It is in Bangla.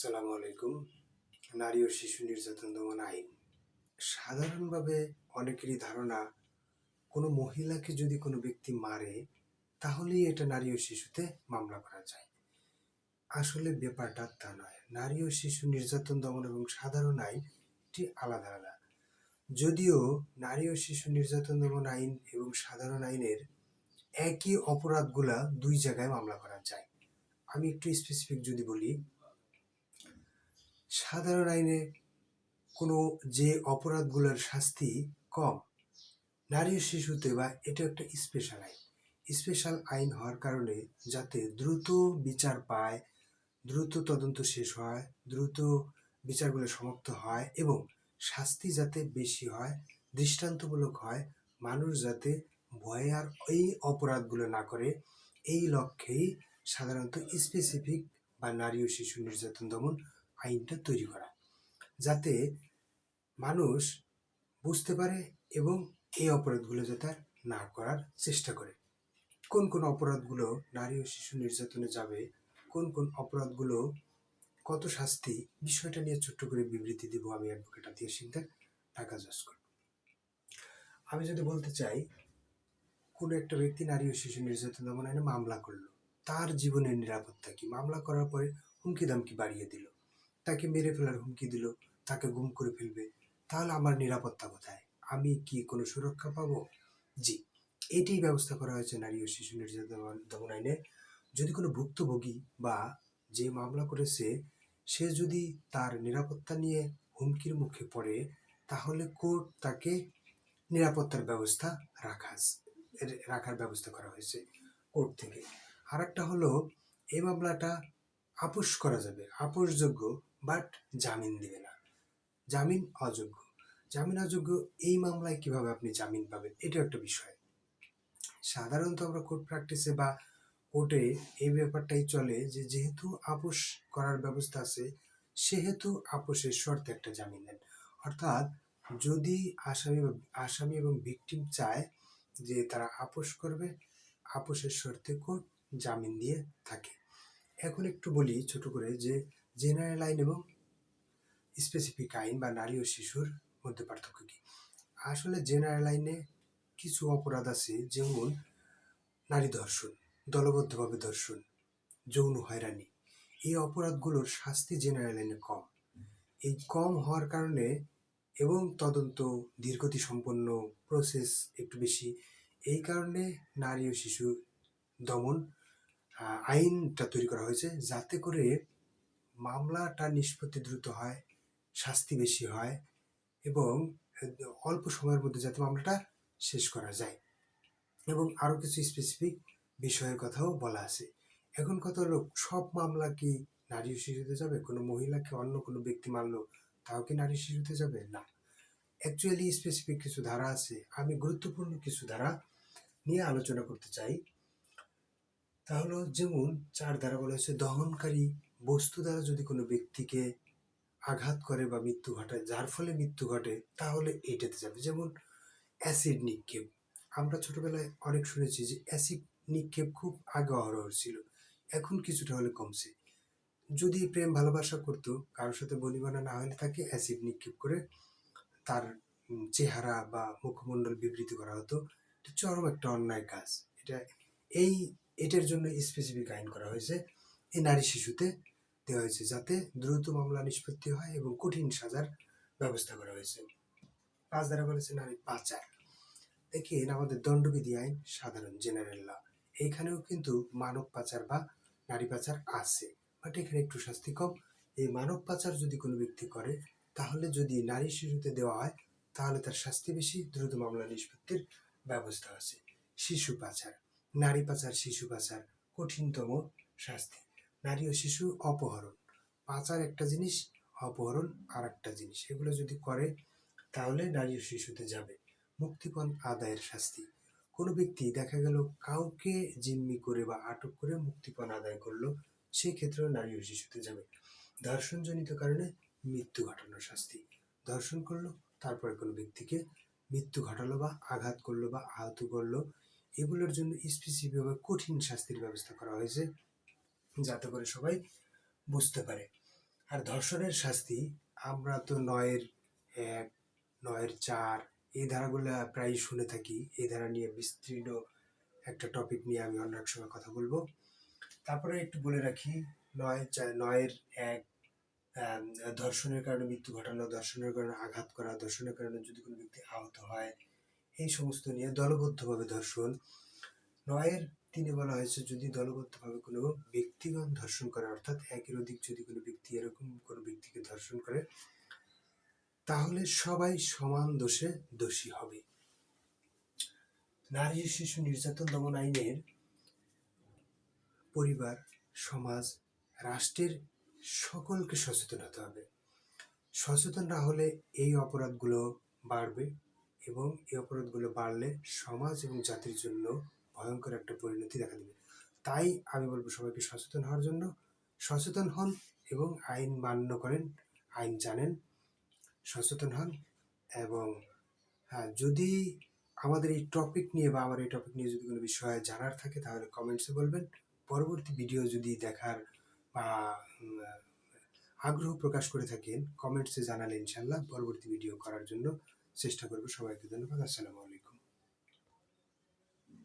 আসসালামু আলাইকুম। নারী ও শিশু নির্যাতন দমন আইন। সাধারণভাবে অনেকেরই ধারণা, কোনো মহিলাকে যদি কোনো ব্যক্তি মারে, তাহলেই এটা নারী ও শিশুতে মামলা করা যায়। আসলে ব্যাপারটা তা নয়। নারী ও শিশু নির্যাতন দমন এবং সাধারণ আইন এটি আলাদা আলাদা। যদিও নারী ও শিশু নির্যাতন দমন আইন এবং সাধারণ আইনের একই অপরাধগুলা দুই জায়গায় মামলা করা যায়। আমি একটু স্পেসিফিক যদি বলি সাধারণ আইনে কোনো যে অপরাধগুলোর শাস্তি কম, নারী ও শিশুতে বা এটা একটা স্পেশাল আইন। স্পেশাল আইন হওয়ার কারণে যাতে দ্রুত বিচার পায়, দ্রুত তদন্ত শেষ হয়, দ্রুত বিচারগুলো সমাপ্ত হয় এবং শাস্তি যাতে বেশি হয়, দৃষ্টান্তমূলক হয়, মানুষ যাতে ভয়ে আর এই অপরাধগুলো না করে, এই লক্ষ্যেই সাধারণত স্পেসিফিক বা নারী ও শিশু নির্যাতন দমন আইনটা তৈরি করা। যাতে মানুষ বুঝতে পারে এবং এই অপরাধগুলো যাতে না করার চেষ্টা করে। কোন কোন অপরাধগুলো নারী ও শিশু নির্যাতনে যাবে, কোন কোন অপরাধগুলো, কত শাস্তি, বিষয়টা নিয়ে ছোট্ট করে বিবৃতি দিব আমি অ্যাডভোকেট আতিয়া সিকদার ঢাকা জসকর আমি যদি বলতে চাই, কোনো একটা ব্যক্তি নারী ও শিশু নির্যাতন দমন আইনে মামলা করল, তার জীবনের নিরাপত্তা কি? মামলা করার পরে হুমকি দামকি বাড়িয়ে দিল। তাকে মেরে ফেলার হুমকি দিল, তাকে গুম করে ফেলবে। তাহলে আমার নিরাপত্তা কোথায়? আমি কি কোনো সুরক্ষা পাবো? জি এটি ব্যবস্থা করা হয়েছে নারী ও শিশু নির্যাতন দমন আইনে। যদি কোনো ভুক্তভোগী বা যে মামলা করেছে, সে যদি তার নিরাপত্তা নিয়ে হুমকির মুখে পড়ে, তাহলে কোর্ট তাকে নিরাপত্তার ব্যবস্থা রাখা রাখার ব্যবস্থা করা হয়েছে কোর্ট থেকে। আর একটা হলো, এই মামলাটা আপোষ করা যাবে, আপোষযোগ্য বাট জামিন দেবে না। জামিন অযোগ্য। জামিন অযোগ্য এই মামলায় কীভাবে আপনি জামিন পাবেন এটা একটা বিষয়। সাধারণত আমরা কোর্ট প্র্যাকটিসে বা কোর্টে এই ব্যাপারটাই চলে যে যেহেতু আপোষ করার ব্যবস্থা আছে, সেহেতু আপোষের শর্তে একটা জামিন দেন অর্থাৎ যদি আসামি আসামি এবং ভিকটিম চায় যে তারা আপোষ করবে, আপোষের শর্তে কোর্ট জামিন দিয়ে থাকে। এখন একটু বলি ছোট করে যে জেনারেল আইন এবং স্পেসিফিক আইন বা নারী ও শিশুর মধ্যে পার্থক্য কি? আসলে জেনারেল আইনে কিছু অপরাধ আছে, যেমন নারী ধর্ষণ, দলবদ্ধভাবে ধর্ষণ, যৌন হয়রানি। এই অপরাধগুলোর শাস্তি জেনারেল আইনে কম। এই কম হওয়ার কারণে এবং তদন্ত দীর্ঘতি সম্পন্ন প্রসেস একটু বেশি। এই কারণে নারী ও শিশু দমন আইনটা তৈরি করা হয়েছে, যাতে করে মামলাটা নিষ্পত্তি দ্রুত হয়, শাস্তি বেশি হয় এবং অল্প সময়ের মধ্যে যাতে মামলাটা শেষ করা যায়। এবং আরও কিছু স্পেসিফিক বিষয়ের কথাও বলা আছে। এখন কথা হলো সব মামলা কি নারী শিশুতে যাবে? কোনো মহিলাকে অন্য কোনো ব্যক্তি মারলো, তাও কি নারী শিশুতে যাবে? না। অ্যাকচুয়ালি স্পেসিফিক কিছু ধারা আছে। আমি গুরুত্বপূর্ণ কিছু ধারা নিয়ে আলোচনা করতে চাই। তাহলে যেমন চার ধারা বলা হয়েছে, দহনকারী বস্তু দ্বারা যদি কোনো ব্যক্তিকে আঘাত করে বা মৃত্যু ঘটায়, যার ফলে মৃত্যু ঘটে, তাহলে এইটাতে যাবে। যেমন অ্যাসিড নিক্ষেপ। আমরা ছোটবেলায় অনেক শুনেছি যে অ্যাসিড নিক্ষেপ খুব আগে অহরহ ছিল, এখন কিছুটা হলে কমছে। যদি প্রেম ভালোবাসা করতো, কারোর সাথে বনিবানা না হলে তাকে অ্যাসিড নিক্ষেপ করে তার চেহারা বা মুখমণ্ডল বিবৃতি করা হতো। এটা চরম একটা অন্যায় কাজ। এটা এই, এটার জন্য স্পেসিফিক আইন করা হয়েছে। এই নারী শিশুতে দেওয়া হয়েছে যাতে দ্রুত মামলা নিষ্পত্তি হয় এবং কঠিন সাজার ব্যবস্থা করা হয়েছে। পাঁচ দ্বারা বলেছে নারী পাচার। দেখেন আমাদের দণ্ডবিধি আইন, সাধারণ জেনারেল ল। এইখানেও কিন্তু মানব পাচার বা নারী পাচার আছে। বাট এখানে একটু শাস্তি কম। এই মানব পাচার যদি কোনো ব্যক্তি করে, তাহলে যদি নারী শিশুতে দেওয়া হয়, তাহলে তার শাস্তি বেশি, দ্রুত মামলা নিষ্পত্তির ব্যবস্থা আছে। শিশু পাচার। নারী পাচার, শিশু পাচার কঠিনতম শাস্তি। নারী ও শিশু অপহরণ। পাচার একটা জিনিস, অপহরণ আর একটা জিনিস। এগুলো যদি করে, তাহলে নারী ও শিশুতে যাবে। মুক্তিপণ আদায়ের শাস্তি। কোনো ব্যক্তি দেখা গেল কাউকে জিম্মি করে বা আটক করে মুক্তিপণ আদায় করল সেই ক্ষেত্রেও নারী ও শিশুতে যাবে। ধর্ষণজনিত কারণে মৃত্যু ঘটানোর শাস্তি। ধর্ষণ করল, তারপরে কোনো ব্যক্তিকে মৃত্যু ঘটালো বা আঘাত করল বা আহত করল, এগুলোর জন্য স্পেসিফিকভাবে কঠিন শাস্তির ব্যবস্থা করা হয়েছে। যাতে করে সবাই বুঝতে পারে। আর ধর্ষণের শাস্তি আমরা তো নয়ের এক, নয়ের চার, এই ধারাগুলো প্রায় শুনে থাকি। এই ধারা নিয়ে বিস্তীর্ণ একটা টপিক নিয়ে আমি অন্য এক সময় কথা বলব। তারপরে একটু বলে রাখি, নয় নয়ের এক ধর্ষণের কারণে মৃত্যু ঘটানো, ধর্ষণের কারণে আঘাত করা, ধর্ষণের কারণে যদি কোনো ব্যক্তি আহত হয়, এই সমস্ত নিয়ে দলবদ্ধভাবে ধর্ষণ। নয়ের তিনে বলা হয়েছে, যদি দলবদ্ধভাবে কোনো ব্যক্তিগণ ধর্ষণ করে, অর্থাৎ একের অধিক যদি কোনো ব্যক্তি এরকম কোনো ব্যক্তিকে ধর্ষণ করে, তাহলে সবাই সমান দোষে দোষী হবে। নারী শিশু নির্যাতন দমন আইনের পরিবার, সমাজ, রাষ্ট্রের সকলকে সচেতন হতে হবে। সচেতন না হলে এই অপরাধগুলো বাড়বে এবং এই অপরাধগুলো বাড়লে সমাজ এবং জাতির জন্য ভয়ঙ্কর একটা পরিণতি দেখা দেবে। তাই আমি বলব সবাইকে সচেতন হওয়ার জন্য সচেতন হন এবং আইন মান্য করেন, আইন জানেন, সচেতন হন এবং হ্যাঁ যদি আমাদের এই টপিক নিয়ে বা আমার এই টপিক নিয়ে যদি কোনো বিষয়ে জানার থাকে তাহলে কমেন্টসে বলবেন। পরবর্তী ভিডিও যদি দেখার বা আগ্রহ প্রকাশ করে থাকেন কমেন্টসে জানালে ইনশাল্লাহ পরবর্তী ভিডিও করার জন্য চেষ্টা করব সবাইকে ধন্যবাদ। আসসালামু আলাইকুম।